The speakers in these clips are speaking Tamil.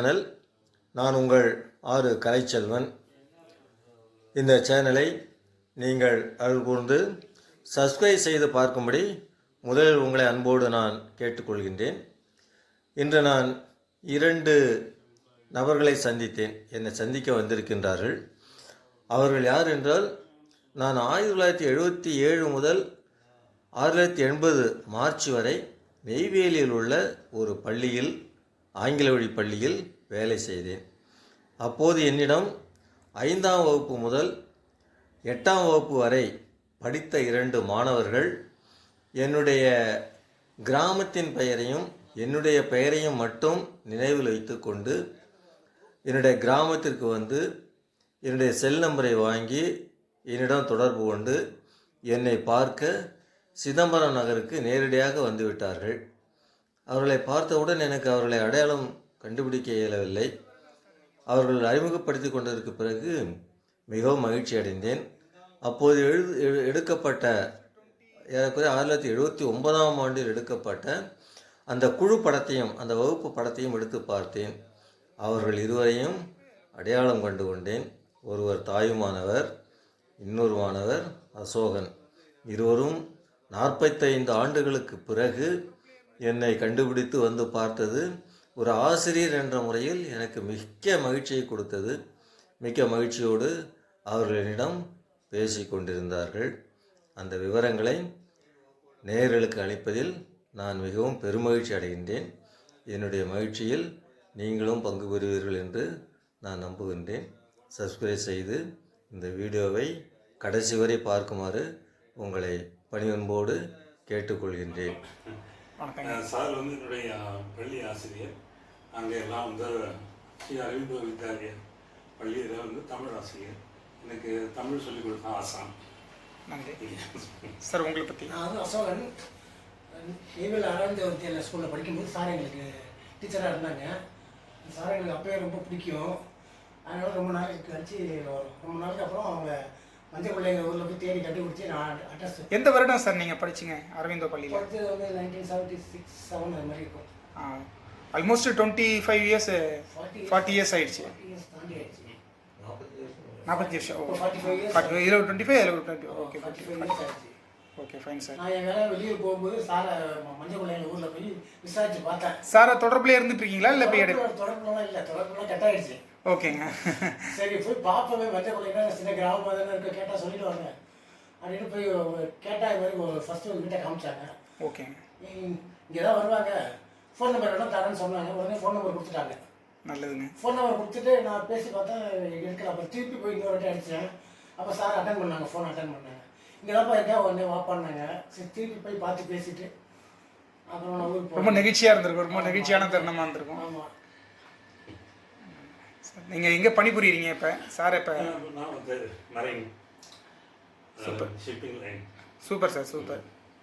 சேனல் நான் உங்கள் ஆறு கலைச்செல்வன். இந்த சேனலை நீங்கள் அருள் கூர்ந்து சப்ஸ்கிரைப் செய்து பார்க்கும்படி முதலில் உங்களை அன்போடு நான் கேட்டுக்கொள்கின்றேன். இன்று நான் இரண்டு நபர்களை சந்தித்தேன். என்னை சந்திக்க வந்திருக்கின்றார்கள். அவர்கள் யார் என்றால் நான் ஆயிரத்தி தொள்ளாயிரத்தி எழுபத்தி ஏழு முதல் ஆயிரத்தி தொள்ளாயிரத்தி எண்பது மார்ச் வரை நெய்வேலியில் உள்ள ஒரு பள்ளியில் ஆங்கில வழி பள்ளியில் வேலை செய்தேன். அப்போது என்னிடம் ஐந்தாம் வகுப்பு முதல் எட்டாம் வகுப்பு வரை படித்த இரண்டு மாணவர்கள் என்னுடைய கிராமத்தின் பெயரையும் என்னுடைய பெயரையும் மட்டும் நினைவில் வைத்துக்கொண்டு என்னுடைய கிராமத்திற்கு வந்து என்னுடைய செல் நம்பரை வாங்கி என்னிடம் தொடர்பு கொண்டு என்னை பார்க்க சிதம்பரம் நகருக்கு நேரடியாக வந்துவிட்டார்கள் அவர்களை பார்த்தவுடன் எனக்கு அவர்களை அடையாளம் கண்டுபிடிக்க இயலவில்லை. அவர்கள் அறிமுகப்படுத்தி கொண்டதற்கு பிறகு மிகவும் மகிழ்ச்சி அடைந்தேன். அப்போது எழுது எடு- எடுக்கப்பட்ட ஏறக்குறைய ஆயிரத்தி தொள்ளாயிரத்தி எழுபத்தி ஒன்பதாம் ஆண்டில் எடுக்கப்பட்ட அந்த குழு படத்தையும் அந்த வகுப்பு படத்தையும் எடுத்து பார்த்தேன். அவர்கள் இருவரையும் அடையாளம் கண்டு கொண்டேன். ஒருவர் தாயுமானவர் இன்னொரு மாணவர் அசோகன். இருவரும் நாற்பத்தைந்து ஆண்டுகளுக்கு பிறகு என்னை கண்டுபிடித்து வந்து பார்த்தது ஒரு ஆசிரியர் என்ற முறையில் எனக்கு மிக்க மகிழ்ச்சியை கொடுத்தது. மிக்க மகிழ்ச்சியோடு அவர்களிடம் பேசி கொண்டிருந்தார்கள். அந்த விவரங்களை நேயர்களுக்கு அளிப்பதில் நான் மிகவும் பெருமகிழ்ச்சி அடைகின்றேன். என்னுடைய மகிழ்ச்சியில் நீங்களும் பங்கு பெறுவீர்கள் என்று நான் நம்புகின்றேன். சப்ஸ்கிரைப் செய்து இந்த வீடியோவை கடைசி வரை பார்க்குமாறு உங்களை பணிவன்போடு கேட்டுக்கொள்கின்றேன். வணக்கங்க. அஹ் சார் வந்து என்னுடைய பள்ளி ஆசிரியர். அங்கே எல்லாம் வந்து ஸ்ரீ அரவிந்த வித்யாலயா பள்ளியில் வந்து தமிழ் ஆசிரியர். எனக்கு தமிழ் சொல்லிக் கொடுத்தான் ஆசான். நன்றி. சார் உங்களை பற்றி நான் வந்து அசோகன். நெய்வேலி அரவிந்த வித்யாலயா ஸ்கூலில் படிக்கும்போது சார் எங்களுக்கு டீச்சராக இருந்தாங்க. சார் எங்களுக்கு அப்பயே ரொம்ப பிடிக்கும். அதனால ரொம்ப நாளைக்கு கழிச்சு ரொம்ப நாளைக்கு அப்புறம் அவங்க மஞ்சள் பிள்ளைங்க ஊரில் போய் தேடி கண்டுபிடிச்சி நான் அட்ரஸ் எந்த வருடம் சார் நீங்கள் படிச்சீங்க? அரவிந்தோ பள்ளியில்? படித்தது வந்து நைன்டீன் செவன்ட்டி சிக்ஸ் செவன் அது மாதிரி இருக்கும். Almost twenty five years forty forty years ஆயிடுச்சு. ஃபார்ட்டி இயர்ஸ் தாண்டி ஆயிடுச்சு. நாற்பத்தி வருஷம் ஃபார்ட்டி ஃபைவ் இயர்ஸ் ஃபார்ட்டி இருபது டுவெண்ட்டி ஃபைவ் இருபது twenty okay forty five years ஆயிடுச்சு. ஓகே ஃபைன் சார் நான் என் வேலை வெளியூர் போகும்போது சாரை மஞ்சள் பிள்ளைங்க ஊரில் போய் விசாரிச்சு பார்த்தேன். சாரை தொடர்புலேயே இருந்துட்டு இருக்கீங்களா? இல்லை தொடர்பு- தொடர்புலாம் இல்லை. தொடர்புலாம் கட் ஆயிடுச்சு ஓகேங்க. சரி போய் பார்ப்போமே மஞ்சள் கொள்ளைங்க சின்ன கிராமமாக தானே இருக்க கேட்டால் சொல்லிடுவாங்க அப்படின்னு போய் கேட்டால் இது மாதிரி ஃபஸ்ட்டு ஒரு கிட்ட காமிச்சாங்க. ஓகேங்க. இங்கே தான் வருவாங்க ஃபோன் நம்பர் வேணால் தரேன்னு சொன்னாங்க உடனே ஃபோன் நம்பர் கொடுத்துட்டாங்க. நல்லதுங்க. ஃபோன் நம்பர் கொடுத்துட்டு நான் பேசி பார்த்தா எடுக்கல அப்புறம் திருப்பி போய் இன்னொரு வாட்டி அடித்தேன் அப்போ சார் அட்டன் பண்ணாங்க ஃபோன் அட்டன் பண்ணாங்க. இங்கே தான்ப்பா இருக்கா உடனே வாப்பான்னாங்க சரி திருப்பி போய் பார்த்து பேசிட்டு அப்புறம் ரொம்ப நெகிழ்ச்சியாக இருந்திருக்கும் ரொம்ப நெகிழ்ச்சியான தருணமாக இருந்திருக்கும். ஆமாம் நீங்கள் எங்கே பணிபுரியுறீங்க இப்போ? சார் இப்போ? நான் வந்து marine shipping line super sir super.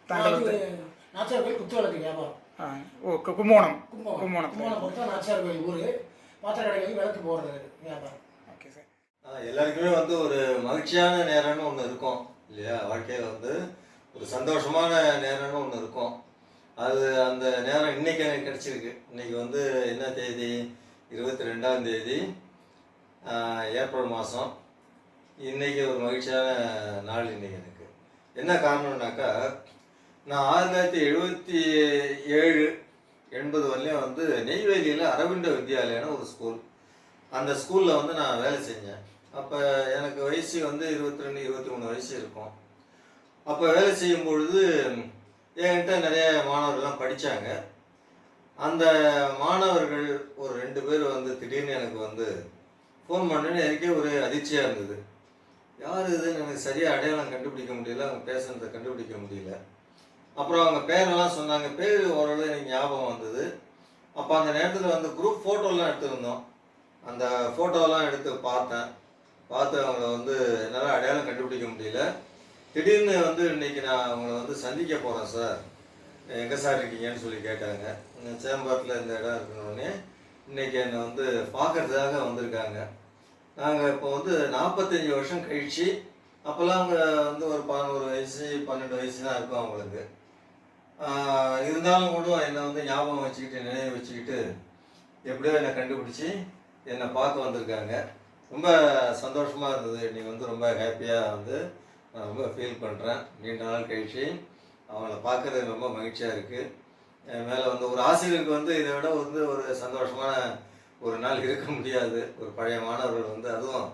நான் தாங்கள் வந்து நாச்சியார் கோயில் குத்து விளக்கு வியாபாரம். ஆ, ஓ கு- கும்போணம் கும்பகோணம். கும்போணம் கும்பகோணம் பொறுத்தா நாச்சியார் கோயில் ஊர். பாத்திர கடைகளுக்கு விளக்கு போடுறது வியாபாரம். Okay sir. ஆ, எல்லாருக்குமே வந்து ஒரு மகிழ்ச்சியான நேரம்னு ஒன்று இருக்கும் இல்லையா? வாழ்க்கையில் வந்து ஒரு சந்தோஷமான நேரம்னு ஒன்று இருக்கும். அது அந்த நேரம் இன்னைக்கு எனக்கு கிடைச்சிருக்கு. இன்னைக்கு வந்து என்ன தேதி? இருபத்தி ரெண்டாம் தேதி ஏப்ரல் மாதம். இன்றைக்கி ஒரு மகிழ்ச்சியான நாள் இன்றைக்கி எனக்கு. என்ன காரணம்னாக்கா நான் ஆயிரத்தி தொள்ளாயிரத்தி எழுபத்தி ஏழு எண்பது வரலையும் வந்து நெய்வேலியில் அரவிந்த வித்யாலயன்னு ஒரு ஸ்கூல் அந்த ஸ்கூலில் வந்து நான் வேலை செஞ்சேன். அப்போ எனக்கு வயசு வந்து இருபத்தி ரெண்டு இருபத்தி மூணு வயசு இருக்கும். அப்போ வேலை செய்யும் பொழுது என்கிட்ட நிறைய மாணவர்கள்லாம் படித்தாங்க அந்த மாணவர்கள் ஒரு ரெண்டு பேர் வந்து திடீர்னு எனக்கு வந்து ஃபோன் பண்ணேன்னு எனக்கே ஒரு அதிர்ச்சியாக இருந்தது. யார் இதுன்னு எனக்கு சரியாக அடையாளம் கண்டுபிடிக்க முடியல அவங்க பேசுனதை கண்டுபிடிக்க முடியல. அப்புறம் அவங்க பேரெல்லாம் சொன்னாங்க. பேர் ஓரளவு எனக்கு ஞாபகம் வந்தது. அப்போ அந்த நேரத்தில் வந்து குரூப் ஃபோட்டோலாம் எடுத்துருந்தோம். அந்த ஃபோட்டோலாம் எடுத்து பார்த்தேன். பார்த்து அவங்கள வந்து என்னால் அடையாளம் கண்டுபிடிக்க முடியல. திடீர்னு வந்து இன்னைக்கு நான் அவங்கள வந்து சந்திக்க போகிறேன் சார் எங்கே சார் இருக்கீங்கன்னு சொல்லி கேட்டாங்க. சேம்பாட்டில் இந்த இடம் இருக்கணுன்னே இன்னைக்கு என்னை வந்து பார்க்கறதுக்காக வந்திருக்காங்க. நாங்கள் இப்போ வந்து நாற்பத்தஞ்சு வருஷம் கழிச்சு அப்போல்லாம் அவங்க வந்து ஒரு பதினோரு வயசு பன்னெண்டு வயசு தான் இருக்கும் அவங்களுக்கு. இருந்தாலும் கூட என்னை வந்து ஞாபகம் வச்சுக்கிட்டு நினைவு வச்சுக்கிட்டு எப்படியோ என்னை கண்டுபிடிச்சி என்னை பார்க்க வந்திருக்காங்க. ரொம்ப சந்தோஷமாக இருந்தது. நீங்கள் வந்து ரொம்ப ஹாப்பியாக வந்து நான் ரொம்ப ஃபீல் பண்ணுறேன் நீண்ட நாள் கழிச்சு அவங்கள பார்க்குறது ரொம்ப மகிழ்ச்சியாக இருக்குது மேலே வந்து ஒரு ஆசிரியருக்கு வந்து இதை விட வந்து ஒரு சந்தோஷமான ஒரு நாள் இருக்க முடியாது. ஒரு பழைய மாணவர்கள் வந்து அதுவும்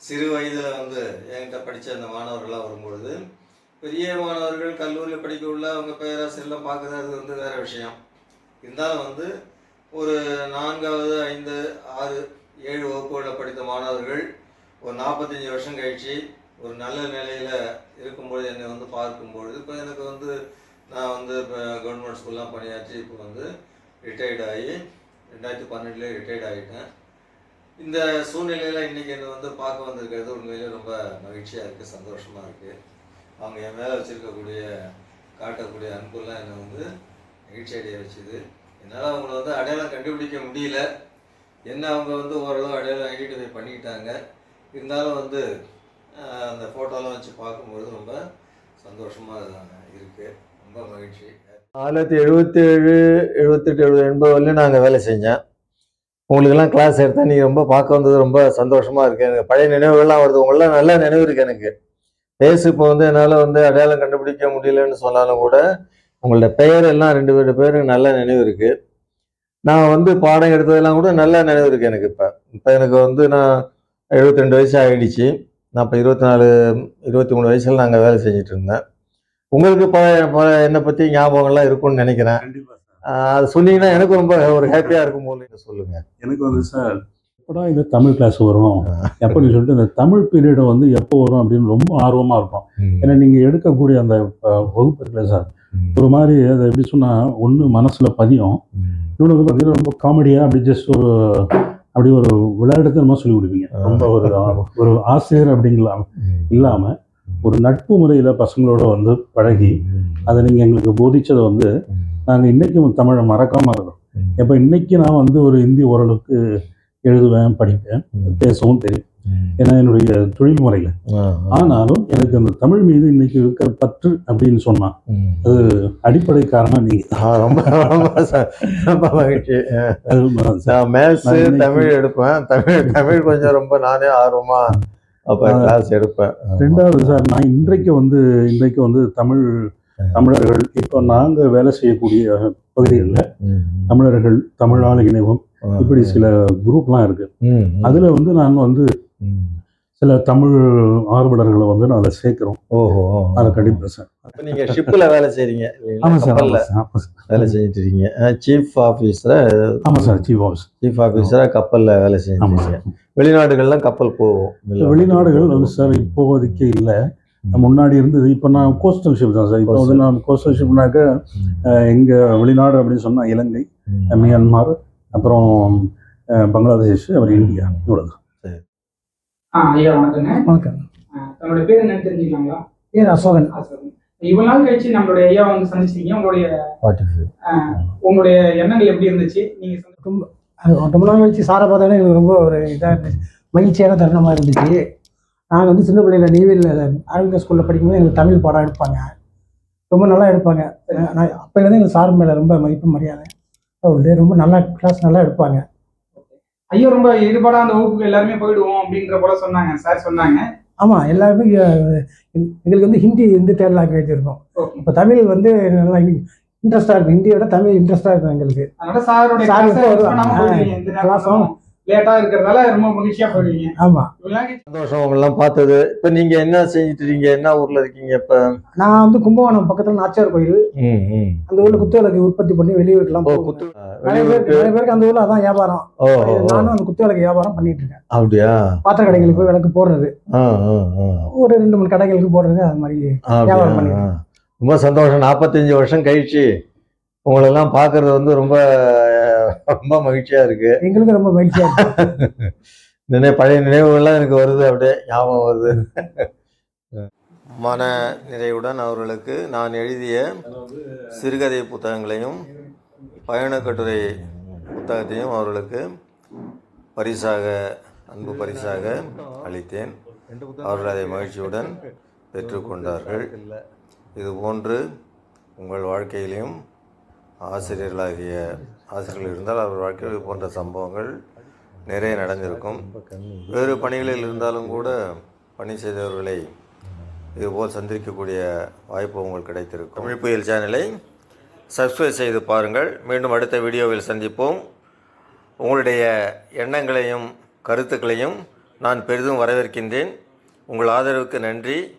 சிறு வயதில் வந்து என்கிட்ட படித்த அந்த மாணவர்கள்லாம் வரும்பொழுது பெரிய மாணவர்கள் கல்லூரியில் படிக்க உள்ள அவங்க பேராசிரியர்லாம் பார்க்குறது வந்து வேறு விஷயம். இருந்தாலும் வந்து ஒரு நான்காவது ஐந்து ஆறு ஏழு வகுப்புகளில் படித்த மாணவர்கள் ஒரு நாற்பத்தஞ்சு வருஷம் கழிச்சு ஒரு நல்ல நிலையில் இருக்கும்பொழுது என்னை வந்து பார்க்கும்பொழுது இப்போ எனக்கு வந்து நான் வந்து இப்போ கவர்மெண்ட் ஸ்கூல்லாம் பணியாற்றி இப்போ வந்து ரிட்டையர்ட் ஆகி ரெண்டாயிரத்தி பன்னெண்டுலேயே ரிட்டையர்ட் ஆகிட்டேன் இந்த சூழ்நிலையில் இன்றைக்கி என்னை வந்து பார்க்க வந்திருக்கிறது உண்மையிலேயே ரொம்ப மகிழ்ச்சியாக இருக்குது சந்தோஷமாக இருக்குது அவங்க என் மேலே வச்சுருக்கக்கூடிய காட்டக்கூடிய அன்புலாம் என்னை வந்து மகிழ்ச்சி அடைய வச்சுது. என்னால் அவங்கள வந்து அடையாளம் கண்டுபிடிக்க முடியல. என்ன அவங்க வந்து ஓரளவு அடையாளம் ஐடென்டிஃபை பண்ணிக்கிட்டாங்க. இருந்தாலும் வந்து அந்த ஃபோட்டோலாம் வச்சு பார்க்கும்பொழுது ரொம்ப சந்தோஷமாக இருக்குது ரொம்ப மகிழ்ச்சி. ஆயிரத்தி எழுபத்தி ஏழு எழுபத்தெட்டு எழுபது எண்பது வரலையும் நாங்கள் வேலை செஞ்சேன். உங்களுக்கெல்லாம் கிளாஸ் எடுத்தேன் நீங்கள் ரொம்ப பார்க்க வந்தது ரொம்ப சந்தோஷமாக இருக்குது எனக்கு பழைய நினைவுகள்லாம் வருது. உங்களெலாம் நல்ல நினைவு இருக்குது எனக்கு. பேசு இப்போ வந்து என்னால் வந்து அடையாளம் கண்டுபிடிக்க முடியலன்னு சொன்னாலும் கூட உங்களோட பெயர் எல்லாம் ரெண்டு பேரு பேருக்கு நல்ல நினைவு இருக்குது நான் வந்து பாடம் எடுத்ததெல்லாம் கூட நல்ல நினைவு இருக்குது எனக்கு இப்போ. இப்போ எனக்கு வந்து நான் எழுபத்தி ரெண்டு வயசு ஆகிடுச்சு நான் இப்போ இருபத்தி நாலு இருபத்தி மூணு வயசில் நாங்கள் வேலை செஞ்சுட்டு இருந்தேன். உங்களுக்கு பழைய என்னை பற்றி ஞாபகங்கள்லாம் இருக்கும்னு நினைக்கிறேன். கண்டிப்பா சார். ஆஹ் அது சொன்னீங்கன்னா எனக்கு ரொம்ப ஒரு ஹாப்பியாக இருக்கும் போல சொல்லுங்கள் எனக்கு வந்து சார் எப்படா இந்த தமிழ் கிளாஸ் வரும்? எப்படின்னு சொல்லிட்டு இந்த தமிழ் பீரியட் வந்து எப்போ வரும் அப்படின்னு ரொம்ப ஆர்வமா இருப்போம். ஏன்னா நீங்க எடுக்கக்கூடிய அந்த வகுப்பு இருக்குல்ல சார்? ஒரு மாதிரி அதை எப்படி சொன்னா ஒண்ணு மனசுல பதியும். இன்னொன்று வந்து பார்த்தீங்கன்னா ரொம்ப காமெடியா அப்படி ஜஸ்ட் ஒரு அப்படி ஒரு விளையாட்டுத்தனமா சொல்லி கொடுப்பீங்க. ரொம்ப ஒரு ஒரு ஆசிரியர் அப்படிங்கலாம் இல்லாம ஒரு நட்பு முறையில பசங்களோட வந்து பழகி அதை நீங்க எங்களுக்கு போதிச்சதை வந்து நாங்க இன்னைக்கும் தமிழை மறக்காம இருக்கோம் இப்போ இன்னைக்கு நான் வந்து ஒரு ஹிந்தி ஓரளவுக்கு எழுதுவேன் படிப்பேன் பேசவும் தெரியும். ஏன்னா என்னுடைய தொழில் முறையில். ஆனாலும் எனக்கு அந்த தமிழ் மீது இன்னைக்கு இருக்கிற பற்று அப்படின்னு சொன்னா அடிப்படை காரணம் நீங்க. ரொம்ப ரொம்ப மகிழ்ச்சி. அது மேத்ஸ் தமிழ் எடுப்பேன். தமிழ் தமிழ் கொஞ்சம் ரொம்ப நானே ஆர்வமா அப்போ கிளாஸ் எடுப்பேன். ரெண்டாவது சார் நான் இன்றைக்கு வந்து இன்றைக்கு வந்து தமிழ் தமிழர்கள் இப்போ நாங்க வேலை செய்யக்கூடிய பகுதிகளில். தமிழர்கள் தமிழால் இணைவும். இப்படி சில குரூப்லாம் இருக்கு. அதுல வந்து நான் வந்து. சில தமிழ் ஆர்வலர்களை வந்து நான் அதை சேர்க்கிறோம். ஓஹோ. அதை கண்டிப்பாக சார். அப்ப நீங்க ஷிப்ல வேலை இல்லைங்களா? ஆமாம் சார் வேலை செஞ்சுட்டு இருக்கீங்க. சீஃப் ஆஃபீஸரா ஆமாம் சார் சீஃப் ஆஃபீஸ் சீஃப் ஆஃபீஸரா கப்பல்ல வேலை செஞ்சீங்க வெளிநாடுகள்லாம் கப்பல் போகும். வெளிநாடுகள் வந்து சார் இப்போதைக்கு இல்லை. முன்னாடி இருந்தது இப்போ நான் கோஸ்டல் ஷிப் தான் சார். இப்போ வந்து நான் கோஸ்டல் ஷிப்னாக்க எங்க வெளிநாடு அப்படின்னு சொன்னா இலங்கை மியான்மர் அப்புறம் பங்களாதேஷ் அப்புறம் இந்தியா. இவ்வளவு ஆ ஐயா வணக்கங்க. வணக்கம். தன்னோட பேர் என்னன்னு தெரிஞ்சுக்கலாங்களா? ஏ அசோகன். சொல்லுங்க. இவ்வளவு நாள் கழிச்சு நம்மளுடைய ஐயா வந்து சந்திச்சிருக்கீங்க. உங்களுடைய உங்களுடைய எண்ணங்கள் எப்படி இருந்துச்சு? நீங்க சொன்ன- அது ரொம்ப நாள் கழிச்சு சாரை பார்த்தாலே எங்களுக்கு ரொம்ப ஒரு இதாக இருந்துச்சு. மகிழ்ச்சியான தருணமாக இருந்துச்சு. நாங்கள் வந்து சின்ன பிள்ளைல நெய்வேலியில் ஆரம்பிக்க ஸ்கூலில் படிக்கும்போது எங்களுக்கு தமிழ் பாடம் எடுப்பாங்க. ரொம்ப நல்லா எடுப்பாங்க. நான் அப்போலேருந்து எங்களுக்கு சார் மேலே ரொம்ப மதிப்பு மரியாதை. அவரு ரொம்ப நல்லா கிளாஸ் நல்லா எடுப்பாங்க. ஐயா ரொம்ப ஈடுபாடா அந்த வகுப்புக்கு எல்லாருமே போயிடுவோம் அப்படின்ற போல சொன்னாங்க. சார் சொன்னாங்க. ஆமாம் எல்லாருமே எங்களுக்கு வந்து ஹிந்தி வந்து தேர்ட் லாங்குவேஜ் இருக்கும். இப்போ தமிழ் வந்து நல்லா இன்ட்ரெஸ்டாக இருக்கும். ஹிந்தியோட தமிழ் இன்ட்ரெஸ்டாக இருக்கும் எங்களுக்கு. கிளாஸும் இருக்கிறதால ரொம்ப போயிடுவீங்க. ஆமாம் சந்தோஷம் உங்களெல்லாம் பார்த்தது. இப்போ நீங்க என்ன செஞ்சுட்டு இருக்கீங்க? என்ன ஊர்ல இருக்கீங்க இப்ப? நான் வந்து கும்பகோணம் பக்கத்தில் நாச்சியார் கோயில். அந்த ஊரில் குத்துவிளக்கு உற்பத்தி பண்ணி போகுது. குத்து நிறைய பேருக்கு வெளியூருக்கு நிறைய பேருக்கு அந்த ஊர்ல அதான் வியாபாரம். நானும் அந்த குத்துவிளக்கு வியாபாரம் பண்ணிட்டு இருக்கேன். அப்படியா? பாத்திர கடைகளுக்கு போய் விளக்கு போடுறது. ஒரு ரெண்டு மூணு கடைகளுக்கு போடுறது அது மாதிரி? வியாபாரம் பண்ணிட்டு ஆ. ரொம்ப சந்தோஷம். நாற்பத்தஞ்சு வருஷம் கழிச்சு உங்களெல்லாம் பார்க்கறது வந்து ரொம்ப ரொம்ப மகிழ்ச்சியா இருக்கு. எங்களுக்கு ரொம்ப மகிழ்ச்சியா இருக்கு. நினை பழைய நினைவுகள்லாம் எனக்கு வருது அப்படியே ஞாபகம் வருது. மன நிறைவுடன் அவர்களுக்கு நான் எழுதிய சிறுகதை புத்தகங்களையும் பயணக் கட்டுரை புத்தகத்தையும் அவர்களுக்கு பரிசாக அன்பு பரிசாக அளித்தேன். அவர்கள் அதை மகிழ்ச்சியுடன் பெற்றுக்கொண்டார்கள். இதுபோன்று உங்கள் வாழ்க்கையிலையும் ஆசிரியர்களாகிய ஆசிரியர்கள் இருந்தால் அவர் வாழ்க்கையில் இது போன்ற சம்பவங்கள் நிறைய நடந்திருக்கும். வேறு பணிகளில் இருந்தாலும் கூட பணி செய்தவர்களை இதுபோல் சந்திக்கக்கூடிய வாய்ப்பு உங்களுக்கு கிடைத்திருக்கும். தமிழ் புயல் சேனலை சப்ஸ்கிரைப் செய்து பாருங்கள். மீண்டும் அடுத்த வீடியோவில் சந்திப்போம். உங்களுடைய எண்ணங்களையும் கருத்துக்களையும் நான் பெரிதும் வரவேற்கின்றேன். உங்கள் ஆதரவுக்கு நன்றி.